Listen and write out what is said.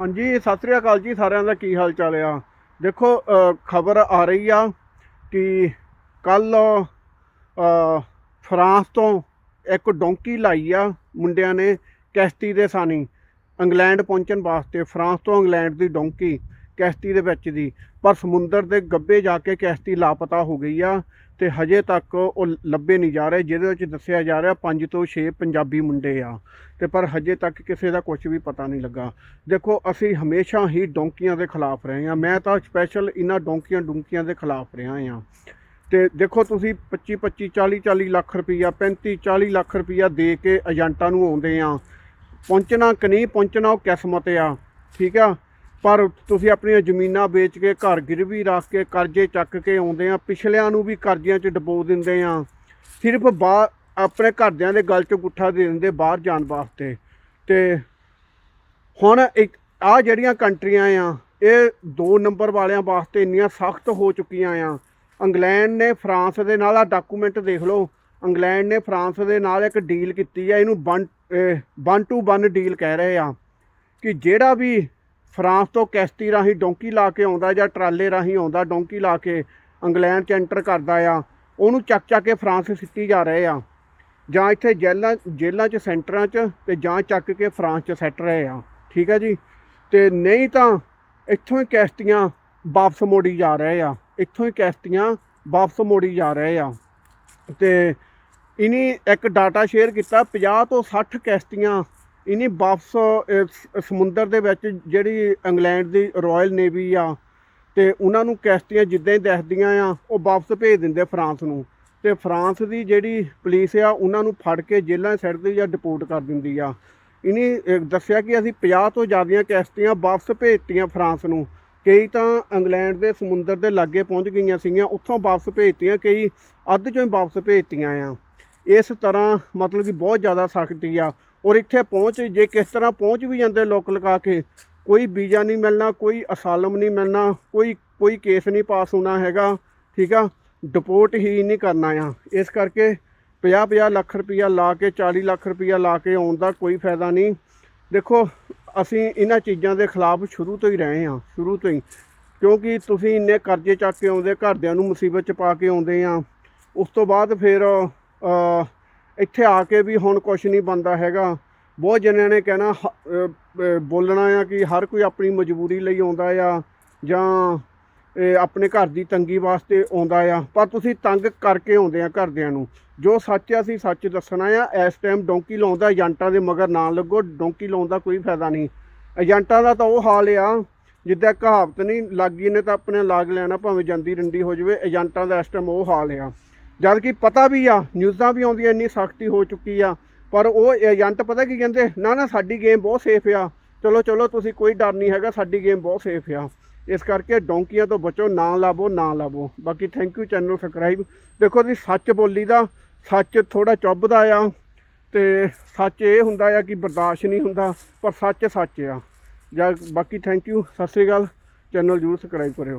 ਹਾਂਜੀ, ਸਤਿ ਸ੍ਰੀ ਅਕਾਲ ਜੀ ਸਾਰਿਆਂ ਦਾ, ਕੀ ਹਾਲ ਚਾਲ ਆ? ਦੇਖੋ ਖਬਰ ਆ ਰਹੀ ਆ ਕਿ ਕੱਲ ਫਰਾਂਸ ਤੋਂ ਇੱਕ ਡੋਂਕੀ ਲਾਈ ਆ ਮੁੰਡਿਆਂ ਨੇ ਕਿਸ਼ਤੀ ਦੇ ਸਾਨੀ, ਇੰਗਲੈਂਡ ਪਹੁੰਚਣ ਵਾਸਤੇ, ਫਰਾਂਸ ਤੋਂ ਇੰਗਲੈਂਡ ਦੀ ਡੋਂਕੀ ਕਿਸ਼ਤੀ ਦੇ ਵਿੱਚ ਦੀ। ਪਰ ਸਮੁੰਦਰ ਦੇ ਗੱਬੇ ਜਾ ਕੇ ਕਿਸ਼ਤੀ ਲਾਪਤਾ ਹੋ ਗਈ ਆ। ਤੇ ਹਜੇ ਤੱਕ ਉਹ ਲੱਭੇ ਨਹੀਂ ਜਾ ਰਹੇ, ਜਿਹਦੇ ਵਿੱਚ ਦੱਸਿਆ ਜਾ ਰਿਹਾ ਪੰਜ ਤੋਂ 6 ਪੰਜਾਬੀ ਮੁੰਡੇ ਆ। ਤੇ ਪਰ ਹਜੇ ਤੱਕ ਕਿਸੇ ਦਾ ਕੁਝ ਵੀ ਪਤਾ ਨਹੀਂ ਲੱਗਾ। ਦੇਖੋ, ਅਸੀਂ ਹਮੇਸ਼ਾ ਹੀ ਡੋਂਕੀਆਂ ਦੇ ਖਿਲਾਫ ਰਹੇ ਹਾਂ। ਮੈਂ ਤਾਂ ਸਪੈਸ਼ਲ ਇਹਨਾਂ ਡੋਂਕੀਆਂ ਡੁੰਕੀਆਂ ਦੇ ਖਿਲਾਫ ਰਿਹਾ ਹਾਂ। ਤੇ ਦੇਖੋ, ਤੁਸੀਂ 25 25 40 40 ਲੱਖ ਰੁਪਈਆ 35 40 ਲੱਖ ਰੁਪਈਆ ਦੇ ਕੇ ਏਜੰਟਾਂ ਨੂੰ ਆਉਂਦੇ ਆ। ਪਹੁੰਚਣਾ ਕਿ ਨਹੀਂ, ਪਹੁੰਚਣਾ ਉਹ ਕਿਸਮਤ ਆ। ਠੀਕ ਆ? ਪਰ ਤੁਸੀਂ ਆਪਣੀਆਂ ਜ਼ਮੀਨਾਂ ਵੇਚ ਕੇ, ਘਰ ਗਿਰਵੀ ਰੱਖ ਕੇ, ਕਰਜ਼ੇ ਚੱਕ ਕੇ ਆਉਂਦੇ ਆ, ਪਿਛਲਿਆਂ ਨੂੰ ਵੀ ਕਰਜ਼ਿਆਂ 'ਚ ਡਬੋ ਦਿੰਦੇ ਆ। ਸਿਰਫ ਬਾਹਰ ਆਪਣੇ ਘਰਦਿਆਂ ਦੇ ਗਲ 'ਚ ਗੁੱਠਾ ਦੇ ਦਿੰਦੇ ਬਾਹਰ ਜਾਣ ਵਾਸਤੇ। ਤੇ ਹੁਣ ਇੱਕ ਆ ਜਿਹੜੀਆਂ ਕੰਟਰੀਆਂ ਆ, ਇਹ ਦੋ ਨੰਬਰ ਵਾਲਿਆਂ ਵਾਸਤੇ ਇੰਨੀਆਂ ਸਖਤ ਹੋ ਚੁੱਕੀਆਂ ਆ। ਇੰਗਲੈਂਡ ਨੇ ਫਰਾਂਸ ਦੇ ਨਾਲ ਆ ਡਾਕੂਮੈਂਟ ਦੇਖ ਲਓ। ਇੰਗਲੈਂਡ ਨੇ ਫਰਾਂਸ ਦੇ ਨਾਲ ਇੱਕ ਡੀਲ ਕੀਤੀ ਆ, ਇਹਨੂੰ one one two one deal ਕਹਿ ਰਹੇ ਆ। ਕਿ ਜਿਹੜਾ ਵੀ ਫਰਾਂਸ ਤੋਂ ਕਿਸ਼ਤੀ ਰਾਹੀਂ ਡੋਂਕੀ ਲਾ ਕੇ ਆਉਂਦਾ ਜਾਂ ਟਰਾਲੇ ਰਾਹੀਂ ਆਉਂਦਾ, ਡੋਂਕੀ ਲਾ ਕੇ ਇੰਗਲੈਂਡ 'ਚ ਐਂਟਰ ਕਰਦਾ ਆ, ਉਹਨੂੰ ਚੱਕ ਚੱਕ ਕੇ ਫਰਾਂਸ ਸਿੱਟੀ ਜਾ ਰਹੇ ਆ। ਜਾਂ ਇੱਥੇ ਜੇਲਾਂ ਜੇਲਾਂ 'ਚ, ਸੈਂਟਰਾਂ 'ਚ ਤੇ ਜਾਂ ਚੱਕ ਕੇ ਫਰਾਂਸ 'ਚ ਸੈੱਟ ਰਹੇ ਆ। ਠੀਕ ਹੈ ਜੀ? ਤੇ ਨਹੀਂ ਤਾਂ ਇੱਥੋਂ ਹੀ ਕਿਸ਼ਤੀਆਂ ਵਾਪਸ ਮੋੜੀ ਜਾ ਰਹੇ ਆ। ਇੱਥੋਂ ਹੀ ਕਿਸ਼ਤੀਆਂ ਵਾਪਸ ਮੋੜੀ ਜਾ ਰਹੇ ਆ। ਤੇ ਇਨੀ ਇੱਕ ਡਾਟਾ ਸ਼ੇਅਰ ਕੀਤਾ 50 ਤੋਂ 60 ਕਿਸ਼ਤੀਆਂ ਇਹਨੇ ਵਾਪਸ ਸਮੁੰਦਰ ਦੇ ਵਿੱਚ ਜਿਹੜੀ ਇੰਗਲੈਂਡ ਦੀ ਰਾਇਲ ਨੇਵੀ ਆ, ਤੇ ਉਹਨਾਂ ਨੂੰ ਕਿਸ਼ਤੀਆਂ ਜਿੱਦਾਂ ਹੀ ਦਿਖਦੀਆਂ ਆ, ਉਹ ਵਾਪਸ ਭੇਜ ਦਿੰਦੇ ਫਰਾਂਸ ਨੂੰ। ਤੇ ਫਰਾਂਸ ਦੀ ਜਿਹੜੀ ਪੁਲਿਸ ਆ, ਉਹਨਾਂ ਨੂੰ ਫੜ ਕੇ ਜੇਲ੍ਹਾਂ 'ਚ ਜਾਂ ਡਿਪੋਰਟ ਕਰ ਦਿੰਦੀ ਆ। ਇਹਨੇ ਦੱਸਿਆ ਕਿ ਅਸੀਂ 50 ਤੋਂ ਜ਼ਿਆਦੀਆਂ ਕਿਸ਼ਤੀਆਂ ਵਾਪਸ ਭੇਜਤੀਆਂ ਫਰਾਂਸ ਨੂੰ। ਕਈ ਤਾਂ ਇੰਗਲੈਂਡ ਦੇ ਸਮੁੰਦਰ ਦੇ ਲਾਗੇ ਪਹੁੰਚ ਗਈਆਂ ਸੀਗੀਆਂ, ਉੱਥੋਂ ਵਾਪਸ ਭੇਜਤੀਆਂ, ਕਈ ਅੱਧ ਚੋਂ ਹੀ ਵਾਪਸ ਭੇਜਤੀਆਂ ਆ। ਇਸ ਤਰ੍ਹਾਂ ਮਤਲਬ ਕਿ ਬਹੁਤ ਜ਼ਿਆਦਾ ਸਖਤੀ ਆ। ਔਰ ਇੱਥੇ ਪਹੁੰਚ, ਜੇ ਕਿਸ ਤਰ੍ਹਾਂ ਪਹੁੰਚ ਵੀ ਜਾਂਦੇ ਲੋਕ ਲਗਾ ਕੇ, ਕੋਈ ਵੀਜ਼ਾ ਨਹੀਂ ਮਿਲਣਾ, ਕੋਈ ਅਸਾਲਮ ਨਹੀਂ ਮਿਲਣਾ, ਕੋਈ ਕੋਈ ਕੇਸ ਨਹੀਂ ਪਾਸ ਹੋਣਾ ਹੈਗਾ, ਠੀਕ ਆ? ਡਿਪੋਰਟ ਹੀ ਨਹੀਂ ਕਰਨਾ ਆ। ਇਸ ਕਰਕੇ 50 50 ਲੱਖ ਰੁਪਈਆ ਲਾ ਕੇ 40 ਲੱਖ ਰੁਪਈਆ ਲਾ ਕੇ ਆਉਣ ਦਾ ਕੋਈ ਫਾਇਦਾ ਨਹੀਂ। ਦੇਖੋ, ਅਸੀਂ ਇਹਨਾਂ ਚੀਜ਼ਾਂ ਦੇ ਖਿਲਾਫ ਸ਼ੁਰੂ ਤੋਂ ਹੀ ਰਹੇ ਹਾਂ, ਸ਼ੁਰੂ ਤੋਂ ਹੀ। ਕਿਉਂਕਿ ਤੁਸੀਂ ਇੰਨੇ ਕਰਜ਼ੇ ਚੱਕ ਕੇ ਆਉਂਦੇ, ਘਰਦਿਆਂ ਨੂੰ ਮੁਸੀਬਤ 'ਚ ਪਾ ਕੇ ਆਉਂਦੇ ਆ। ਉਸ ਤੋਂ ਬਾਅਦ ਫਿਰ ਇੱਥੇ ਆ ਕੇ ਵੀ ਹੁਣ ਕੁਝ ਨਹੀਂ ਬੰਦਾ ਹੈਗਾ। ਬਹੁਤ ਜਣਿਆਂ ਨੇ ਕਹਿਣਾ, ਹ- ਬੋਲਣਾ ਆ ਕਿ ਹਰ ਕੋਈ ਆਪਣੀ ਮਜਬੂਰੀ ਲਈ ਆਉਂਦਾ ਆ ਜਾਂ ਆਪਣੇ ਘਰ ਦੀ ਤੰਗੀ ਵਾਸਤੇ ਆਉਂਦਾ ਆ। ਪਰ ਤੁਸੀਂ ਤੰਗ ਕਰਕੇ ਆਉਂਦੇ ਆ ਘਰਦਿਆਂ ਨੂੰ। ਜੋ ਸੱਚ ਆ, ਅਸੀਂ ਸੱਚ ਦੱਸਣਾ ਆ। ਇਸ ਟਾਈਮ ਡੋਂਕੀ ਲਾਉਂਦਾ ਏਜੰਟਾਂ ਦੇ ਮਗਰ ਨਾ ਲੱਗੋ। ਡੋਂਕੀ ਲਾਉਣ ਦਾ ਕੋਈ ਫਾਇਦਾ ਨਹੀਂ। ਏਜੰਟਾਂ ਦਾ ਤਾਂ ਉਹ ਹਾਲ ਆ, ਜਿੱਦਾਂ ਕਹਾਵਤ ਨਹੀਂ, ਲੱਗੀ ਨੇ ਤਾਂ ਆਪਣੇ ਲਾਗ ਲੈਣਾ, ਭਾਵੇਂ ਜਾਂਦੀ ਰੰਡੀ ਹੋ ਜਾਵੇ, ਏਜੰਟਾਂ ਦਾ ਇਸ ਟਾਈਮ ਉਹ ਹਾਲ ਆ। ਜਦ ਕਿ ਪਤਾ ਵੀ ਆ, ਨਿਊਜ਼ਾਂ ਵੀ ਆਉਂਦੀਆਂ ਇੰਨੀ ਸਖਤੀ ਹੋ ਚੁੱਕੀ ਆ, ਪਰ ਉਹ ਏਜੰਟ ਪਤਾ ਕੀ ਕਹਿੰਦੇ, ਨਾ ਨਾ, ਸਾਡੀ ਗੇਮ ਬਹੁਤ ਸੇਫ ਆ। ਚਲੋ ਚਲੋ, ਤੁਸੀਂ ਕੋਈ ਡਰ ਨਹੀਂ ਹੈਗਾ, ਸਾਡੀ ਗੇਮ ਬਹੁਤ ਸੇਫ ਆ। ਇਸ ਕਰਕੇ ਡੋਂਕੀਆਂ ਤੋਂ ਬਚੋ, ਨਾ ਲਾਵੋ ਨਾ ਲਾਵੋ। ਬਾਕੀ ਥੈਂਕ ਯੂ ਚੈਨਲ ਸਬਸਕ੍ਰਾਈਬ ਦੇਖੋ ਜੀ, ਸੱਚ ਬੋਲੀ ਦਾ, ਸੱਚ ਥੋੜਾ ਚੁੱਭਦਾ ਆ, ਤੇ ਸੱਚ ਇਹ ਹੁੰਦਾ ਆ ਕਿ ਬਰਦਾਸ਼ਤ ਨਹੀਂ ਹੁੰਦਾ, ਪਰ ਸੱਚ ਸੱਚ ਆ। ਜਾਂ, ਬਾਕੀ thank you Sat Sri Akal. Channel ਜਰੂਰ ਸਬਸਕ੍ਰਾਈਬ ਕਰਿਓ।